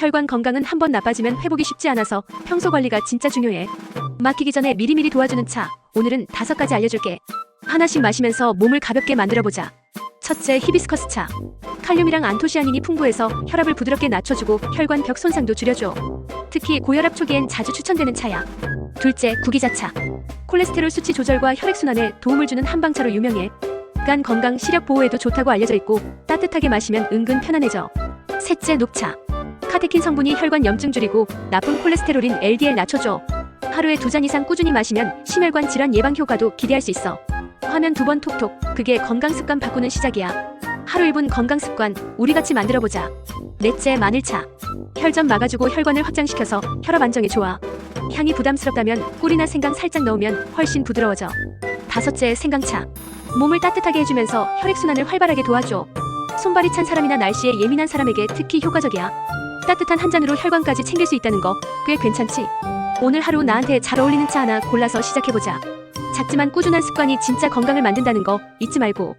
혈관 건강은 한번 나빠지면 회복이 쉽지 않아서 평소 관리가 진짜 중요해. 맡기기 전에 미리미리 도와주는 차. 오늘은 다섯 가지 알려줄게. 하나씩 마시면서 몸을 가볍게 만들어보자. 첫째, 히비스커스 차. 칼륨이랑 안토시아닌이 풍부해서 혈압을 부드럽게 낮춰주고 혈관 벽 손상도 줄여줘. 특히 고혈압 초기엔 자주 추천되는 차야. 둘째, 구기자차. 콜레스테롤 수치 조절과 혈액순환에 도움을 주는 한방차로 유명해. 간 건강 시력 보호에도 좋다고 알려져 있고 따뜻하게 마시면 은근 편안해져. 셋째, 녹차. 카테킨 성분이 혈관 염증 줄이고 나쁜 콜레스테롤인 LDL 낮춰줘. 하루에 두 잔 이상 꾸준히 마시면 심혈관 질환 예방 효과도 기대할 수 있어. 화면 두 번 톡톡. 그게 건강 습관 바꾸는 시작이야. 하루 1분 건강 습관 우리 같이 만들어 보자. 넷째 마늘차. 혈전 막아주고 혈관을 확장시켜서 혈압 안정에 좋아. 향이 부담스럽다면 꿀이나 생강 살짝 넣으면 훨씬 부드러워져. 다섯째 생강차. 몸을 따뜻하게 해주면서 혈액순환을 활발하게 도와줘. 손발이 찬 사람이나 날씨에 예민한 사람에게 특히 효과적이야. 따뜻한 한 잔으로 혈관까지 챙길 수 있다는 거 꽤 괜찮지? 오늘 하루 나한테 잘 어울리는 차 하나 골라서 시작해보자. 작지만 꾸준한 습관이 진짜 건강을 만든다는 거 잊지 말고.